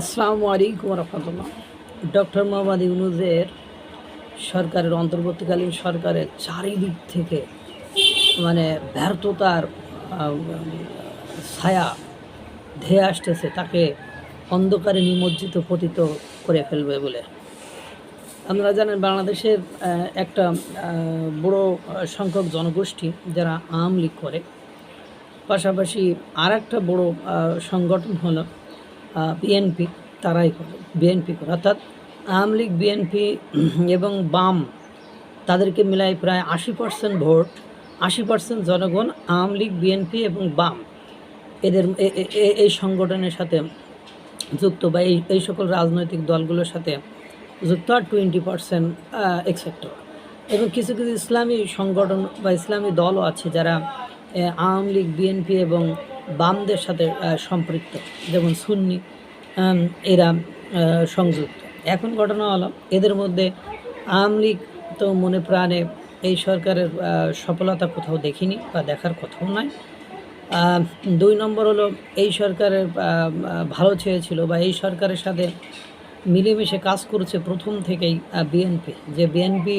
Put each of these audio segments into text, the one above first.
আসসালামু আলাইকুম রহমতুল্লাহ ডক্টর মোহাম্মদ ইউনুজের সরকারের, অন্তর্বর্তীকালীন সরকারের চারিদিক থেকে মানে ব্যর্থতার ছায়া ধেয়ে আসতেছে, তাকে অন্ধকারে নিমজ্জিত পতিত করে ফেলবে বলে। আপনারা জানেন বাংলাদেশের একটা বড় সংখ্যক জনগোষ্ঠী যারা আওয়ামী লীগ করে, পাশাপাশি আর একটা বড় সংগঠন হলো বিএনপি তারাই করে বিএনপি করে। অর্থাৎ আওয়ামী লীগ বিএনপি এবং বাম তাদেরকে মিলাই প্রায় আশি পার্সেন্ট ভোট, আশি পার্সেন্ট জনগণ আওয়ামী লীগ বিএনপি এবং বাম এদের এই সংগঠনের সাথে যুক্ত বা এই এই সকল রাজনৈতিক দলগুলোর সাথে যুক্ত আর টোয়েন্টি পার্সেন্ট এক্সেক্টর এবং কিছু কিছু ইসলামী সংগঠন বা ইসলামী দলও আছে যারা আওয়ামী লীগ বিএনপি এবং বামদের সাথে সম্পৃক্ত। যেমন সুন্নি এরা সংযুক্ত। এখন ঘটনা হলো এদের মধ্যে আওয়ামী তো মনে প্রাণে এই সরকারের সফলতা কোথাও দেখিনি বা দেখার কথাও আহ, দুই নম্বর হলো এই সরকারের ভালো চেয়েছিল বা এই সরকারের সাথে মিলেমিশে কাজ করেছে প্রথম থেকেই বিএনপি। যে বিএনপি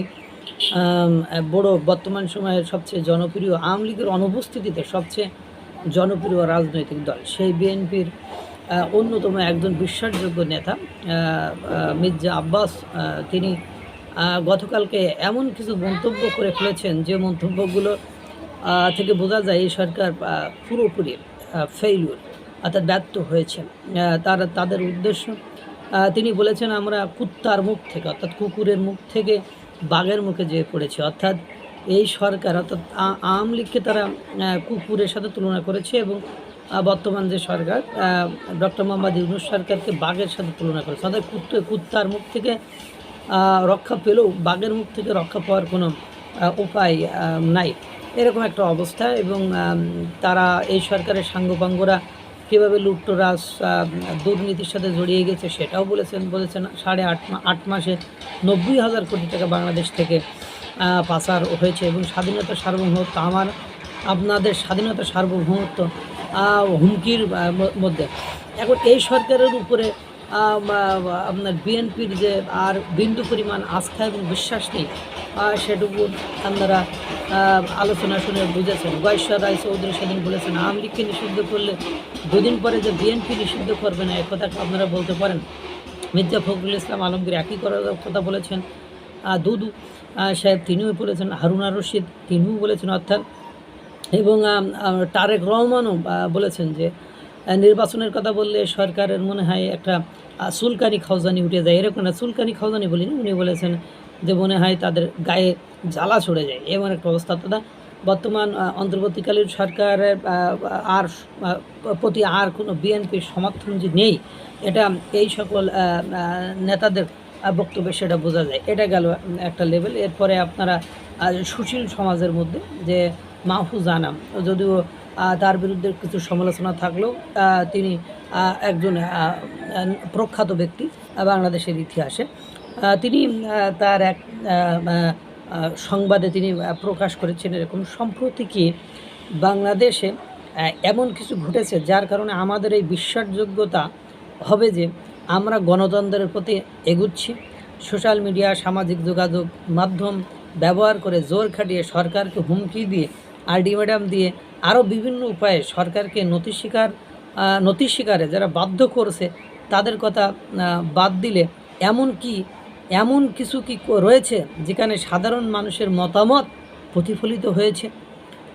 বড় বর্তমান সময়ের সবচেয়ে জনপ্রিয় আওয়ামী লীগের অনুপস্থিতিতে সবচেয়ে জনপ্রিয় রাজনৈতিক দল। সেই বিএনপির অন্যতম একজন বিশ্বাসযোগ্য নেতা মির্জা আব্বাস তিনি গতকালকে এমন কিছু মন্তব্য করে ফেলেছেন যে মন্তব্যগুলো থেকে বোঝা যায় এই সরকার পুরোপুরি ফেইলুর অর্থাৎ ব্যর্থ হয়েছে আহ, তার তাদের উদ্দেশ্য তিনি বলেছেন আমরা কুত্তার মুখ থেকে অর্থাৎ কুকুরের মুখ থেকে বাঘের মুখে যেয়ে পড়েছি। অর্থাৎ এই সরকার, অর্থাৎ আওয়ামী লীগকে তারা কুকুরের সাথে তুলনা করেছে এবং বর্তমান যে সরকার ডক্টর মোহাম্মদ ইউনুস সরকারকে বাঘের সাথে তুলনা করেছে। অর্থাৎ কুত্তে, কুত্তার মুখ থেকে রক্ষা পেলেও বাঘের মুখ থেকে রক্ষা পাওয়ার কোনো উপায় নাই। এরকম একটা অবস্থা এবং তারা এই সরকারের সাঙ্গপাঙ্গরা কীভাবে লুট্টরাজ দুর্নীতির সাথে জড়িয়ে গেছে সেটাও বলেছেন বলেছেন সাড়ে আট আট মাসে নব্বই হাজার কোটি টাকা বাংলাদেশ থেকে পাচার হয়েছে এবং স্বাধীনতা সার্বভৌমত্ব, আমার আপনাদের স্বাধীনতা সার্বভৌমত্ব হুমকির মধ্যে। এখন এই সরকারের উপরে আপনার বিএনপির যে আর বিন্দু পরিমাণ আস্থা এবং বিশ্বাস নেই সেটুকু আপনারা আলোচনা শুনে বুঝেছেন। গয়েশ্বর রায় চৌধুরী সেদিন বলেছেন আওয়ামী লীগকে নিষিদ্ধ করলে দুদিন পরে যে বিএনপি নিষিদ্ধ করবে না একথা আপনারা বলতে পারেন। মির্জা ফখরুল ইসলাম আলমগীর একই করার কথা বলেছেন। দুদু সাহেব তিনিও বলেছেন হারুনা রশিদ তিনিও বলেছেন অর্থাৎ এবং তারেক রহমানও বলেছেন যে নির্বাচনের কথা বললে সরকারের মনে হয় একটা আহ, সুলকানি খাউজানি উঠে যায়। এরকম না সুলকানি খাউজানি বলিনি উনি বলেছেন যে মনে হয় তাদের গায়ে জ্বালা ছড়ে যায়। এমন একটা অবস্থা। তথা বর্তমান অন্তর্বর্তীকালীন সরকারের আর প্রতি আর কোনো বিএনপির সমর্থন যে নেই এটা এই সকল নেতাদের বক্তব্যে সেটা বোঝা যায়। এটা গেল একটা লেভেল এরপরে আপনারা সুশীল সমাজের মধ্যে যে মাহফুজ আনাম, যদিও তার বিরুদ্ধে কিছু সমালোচনা থাকলেও তিনি একজন প্রখ্যাত ব্যক্তি বাংলাদেশের ইতিহাসে। তিনি তার এক সংবাদে তিনি প্রকাশ করেছেন এরকম, সম্প্রতি কি বাংলাদেশে এমন কিছু ঘটেছে যার কারণে আমাদের এই বিশ্বাসযোগ্যতা হবে যে আমরা গণতন্ত্রের প্রতি এগুচ্ছি। সোশ্যাল মিডিয়া, সামাজিক যোগাযোগ মাধ্যম ব্যবহার করে জোর খাটিয়ে সরকারকে হুমকি দিয়ে, আলটিমেটাম দিয়ে আরও বিভিন্ন উপায়ে সরকারকে নথি স্বীকার নথি স্বীকারে যারা বাধ্য করছে, তাদের কথা বাদ দিলে এমন কি, এমন কিছু কি রয়েছে যেখানে সাধারণ মানুষের মতামত প্রতিফলিত হয়েছে?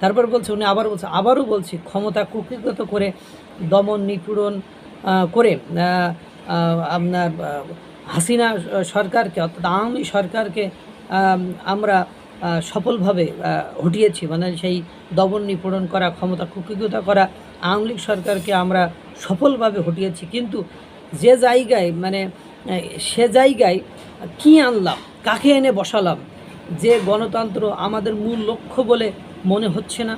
তারপর বলছে, উনি আবার বলছে, আবারও বলছি, ক্ষমতা কুক্ষিগত করে দমন নিপীড়ন করে আপনার হাসিনা সরকারকে, অর্থাৎ আওয়ামী সরকারকে আমরা সফলভাবে হটিয়েছি। মানে সেই দমন নিপীড়ন করা, ক্ষমতা কুক্ষিগতা করা, আওয়ামী লীগ সরকারকে আমরা সফলভাবে হটিয়েছি। কিন্তু যে জায়গায় মানে সে জায়গায় কী আনলাম, কাকে এনে বসালাম, যে গণতন্ত্র আমাদের মূল লক্ষ্য বলে মনে হচ্ছে না,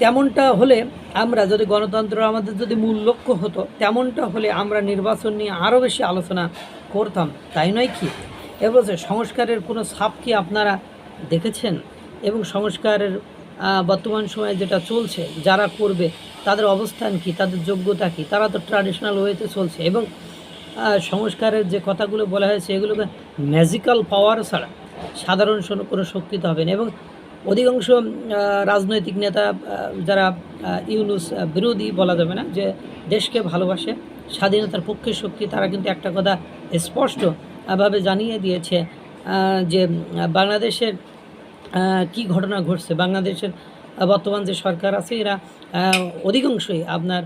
তেমনটা হলে আমরা যদি গণতন্ত্র আমাদের যদি মূল লক্ষ্য হতো, তেমনটা হলে আমরা নির্বাচন নিয়ে আরও বেশি আলোচনা করতাম, তাই নয় কি? এবছর সংস্কারের কোনো ছাপ কি আপনারা দেখেছেন? এবং সংস্কারের বর্তমান সময়ে যেটা চলছে, যারা করবে, তাদের অবস্থান কি? তাদের যোগ্যতা কি? তারা তো ট্র্যাডিশনাল ওয়েতে চলছে এবং সংস্কারের যে কথাগুলো বলা হয়েছে, এগুলোকে ম্যাজিক্যাল পাওয়ার ছাড়া সাধারণ কোনো শক্তি তো হবে না। এবং অধিকাংশ রাজনৈতিক নেতা যারা ইউনুস বিরোধী বলা যাবে না, যে দেশকে ভালোবাসে, স্বাধীনতার পক্ষের শক্তি, তারা কিন্তু একটা কথা স্পষ্টভাবে জানিয়ে দিয়েছে যে বাংলাদেশের কি ঘটনা ঘটছে, বাংলাদেশের বর্তমান যে সরকার আছে, এরা অধিকাংশই আপনার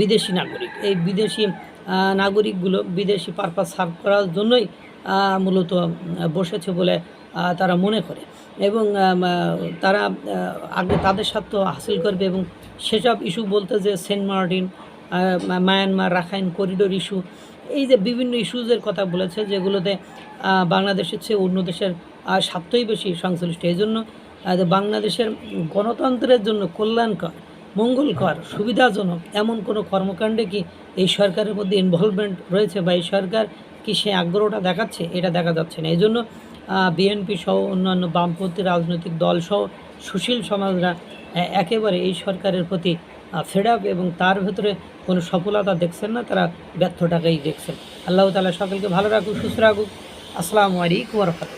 বিদেশি নাগরিক। এই বিদেশি নাগরিকগুলো বিদেশি পারপাস সার্ভ করার জন্যই মূলত বসেছে বলে তারা মনে করে। এবং তারা আগে তাদের স্বার্থ হাসিল করবে এবং সেসব ইস্যু বলতে যে Saint Martin Myanmar, Rakhine corridor issue, এই যে বিভিন্ন ইস্যুজের কথা বলেছে যেগুলোতে বাংলাদেশের চেয়ে অন্য দেশের স্বার্থই বেশি সংশ্লিষ্ট। এই জন্য বাংলাদেশের গণতন্ত্রের জন্য কল্যাণকর, মঙ্গলকর, সুবিধাজনক এমন কোনো কর্মকাণ্ডে কি এই সরকারের মধ্যে ইনভলভমেন্ট রয়েছে বা এই সরকার কি সে আগ্রহটা দেখাচ্ছে? এটা দেখা যাচ্ছে না। এই জন্য বিএনপি সহ অন্যান্য বামপন্থী রাজনৈতিক দল সহ সুশীল সমাজরা একেবারে এই সরকারের প্রতি ফেড আপ এবং তার ভেতরে কোনো সফলতা দেখছেন না, তারা ব্যর্থটাকেই দেখছেন। আল্লাহ তালা সকলকে ভালো রাখুক, সুস্থ রাখুক। আসসালামু আলাইকুম রহমতুল্লাহ।